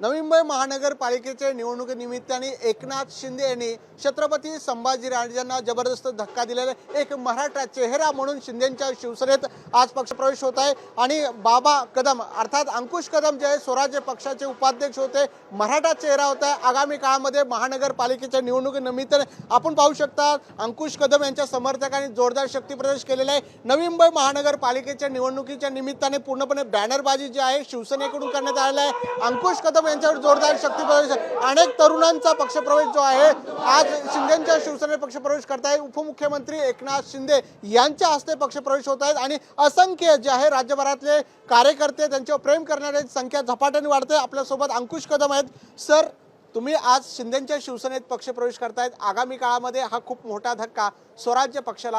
नवी मुंबई महानगरपालिकेच्या निवडणुकीनिमित्ताने एकनाथ शिंदे यांनी छत्रपती संभाजीराजांना जबरदस्त धक्का दिलेला आहे. एक मराठा चेहरा म्हणून शिंदेच्या शिवसेनेत आज पक्षप्रवेश होत आहे. आणि बाबा कदम अर्थात अंकुश कदम जे आहे स्वराज्य पक्षाचे उपाध्यक्ष होते मराठा चेहरा होता. आगामी काळामध्ये महानगरपालिकेच्या निवडणुकीनिमित्ताने आपण पाहू शकता अंकुश कदम यांच्या समर्थकांनी जोरदार शक्तीप्रदर्श केलेला आहे. नवी मुंबई महानगरपालिकेच्या निवडणुकीच्या निमित्ताने पूर्णपणे बॅनरबाजी जी आहे शिवसेनेकडून करण्यात आलेला आहे. अंकुश कदम यांच्यावर जोरदार शक्ती प्रदर्शन अनेक तरुणांचा पक्षप्रवेश जो आहे आज शिंदेच्या शिवसेनेत पक्षप्रवेश करताय उपमुख्यमंत्री एकनाथ शिंदे यांच्या हस्ते पक्षप्रवेश होत आहेत. आणि असंख्य जे आहे राज्यभरातले कार्यकर्ते त्यांच्यावर प्रेम करणारे संख्या झपाट्याने वाढते. आपल्यासोबत अंकुश कदम आहेत. सर तुम्ही आज शिंदेच्या शिवसेनेत पक्षप्रवेश करतायत. आगामी काळामध्ये हा खूप मोठा धक्का स्वराज्य पक्षाला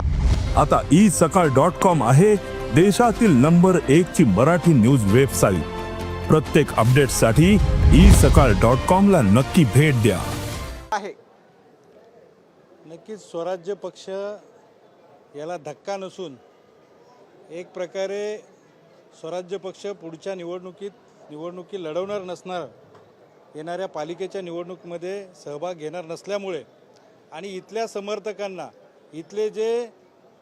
आता ई सकाळ डॉट कॉम आहे. देशातील नंबर एक ची मराठी न्यूज वेबसाईट. प्रत्येक अपडेटसाठी ई सकाळ डॉट कॉमला नक्की भेट द्या. आहे. नक्कीच स्वराज्य पक्ष याला धक्का नसून एक प्रकारे स्वराज्य पक्ष पुढच्या निवडणुकीत निवडणुकी लढवणार नसणार येणाऱ्या पालिकेच्या निवडणुकीमध्ये सहभाग घेणार नसल्यामुळे आणि इथल्या समर्थकांना इथले जे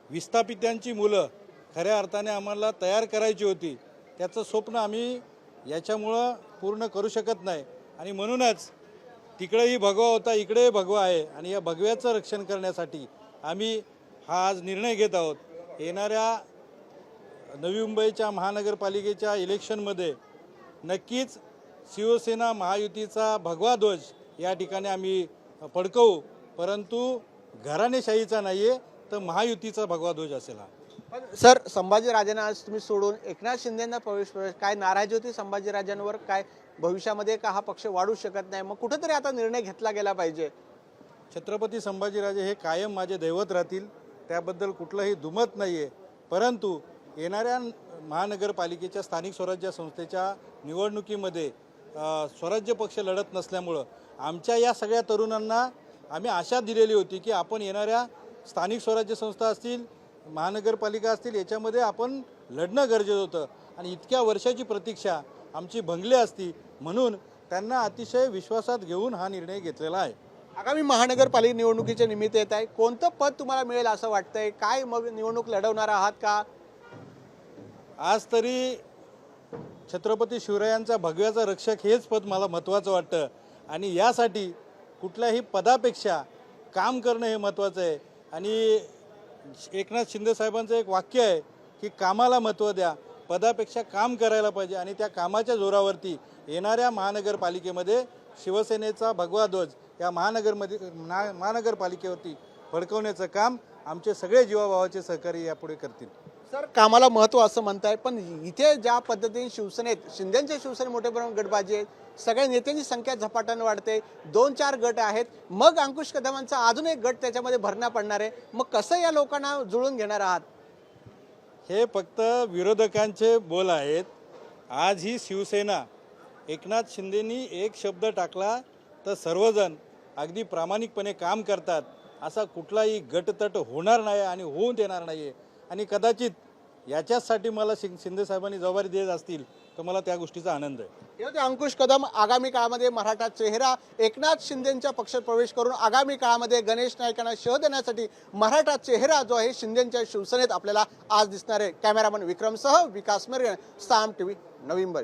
विस्थापितांची मुलं खऱ्या अर्थाने आम्हाला तयार करायची होती त्याचं स्वप्न आम्ही याच्यामुळं पूर्ण करू शकत नाही. आणि म्हणूनच तिकडेही भगवा होता इकडेही भगवा आहे. आणि या भगव्याचं रक्षण करण्यासाठी आम्ही हा आज निर्णय घेत आहोत. येणाऱ्या नवी मुंबईच्या महानगरपालिकेच्या इलेक्शनमध्ये नक्कीच शिवसेना महायुतीचा भगवा ध्वज या ठिकाणी आम्ही पडकवू परंतु घराणेशाहीचा नाही आहे तर महायुतीचा भगवा ध्वज असेल हा. सर संभाजीराजांना आज तुम्ही सोडून एकनाथ शिंदेंना प्रवेश प्रवेश काय नाराजी होती संभाजीराजांवर? काय भविष्यामध्ये का हा पक्ष वाढू शकत नाही? मग कुठेतरी आता निर्णय घेतला गेला पाहिजे. छत्रपती संभाजीराजे हे कायम माझे दैवत राहतील त्याबद्दल कुठलंही दुमत नाही आहे परंतु येणाऱ्या महानगरपालिकेच्या स्थानिक स्वराज्य संस्थेच्या निवडणुकीमध्ये स्वराज्य पक्ष लढत नसल्यामुळं आमच्या या सगळ्या तरुणांना आम्ही आशा दिलेली होती की आपण येणाऱ्या स्थानिक स्वराज्य संस्था असतील महानगरपालिका असतील याच्यामध्ये आपण लढणं गरजेचं होतं. आणि इतक्या वर्षाची प्रतीक्षा आमची भंगली असती म्हणून त्यांना अतिशय विश्वासात घेऊन हा निर्णय घेतलेला आहे. आगामी महानगरपालिका निवडणुकीच्या निमित्त येत आहे. कोणतं पद तुम्हाला मिळेल असं वाटतंय? काय मग निवडणूक लढवणार आहात का? आज तरी छत्रपती शिवरायांचा भगव्याचा रक्षक हेच पद मला महत्त्वाचं वाटतं. आणि यासाठी कुठल्याही पदापेक्षा काम करणं हे महत्त्वाचं आहे. आणि एकनाथ शिंदे साहेबांचं एक वाक्य आहे की कामाला महत्त्व द्या पदापेक्षा काम करायला पाहिजे आणि त्या कामाच्या जोरावरती येणाऱ्या महानगरपालिकेमध्ये शिवसेनेचा भगवा ध्वज या महानगरमध्ये महानगरपालिकेवरती फडकवण्याचं काम आमचे सगळे जीवाभावाचे सहकारी यापुढे करतील. सर कामाला महत्त्व असं म्हणताय पण इथे ज्या पद्धतीने शिवसेनेत शिंदेच्या शिवसेने मोठ्या प्रमाणात गटबाजी आहे सगळ्या नेत्यांची संख्या झपाट्यानं वाढते दोन चार गट आहेत मग अंकुश कदमांचा अजून एक गट त्याच्यामध्ये भरणा पडणार आहे मग कसं या लोकांना जुळून घेणार आहात? हे फक्त विरोधकांचे बोल आहेत. आज ही शिवसेना एकनाथ शिंदेनी एक शब्द टाकला तर सर्वजण अगदी प्रामाणिकपणे काम करतात असा कुठलाही गटतट होणार नाही आणि होऊन देणार नाही आहे आणि कदाचित याच्याचसाठी मला शिं शिंदे साहेबांनी जबाबदारी देत असतील तर मला त्या गोष्टीचा आनंद आहे. अंकुश कदम आगामी काळामध्ये मराठा चेहरा एकनाथ शिंदेच्या पक्षात प्रवेश करून आगामी काळामध्ये गणेश नाईकांना शह देण्यासाठी मराठा चेहरा जो आहे शिंदेच्या शिवसेनेत आपल्याला आज दिसणार आहे. कॅमेरामन विक्रमसह विकास मेरे साम टीव्ही नवी मुंबई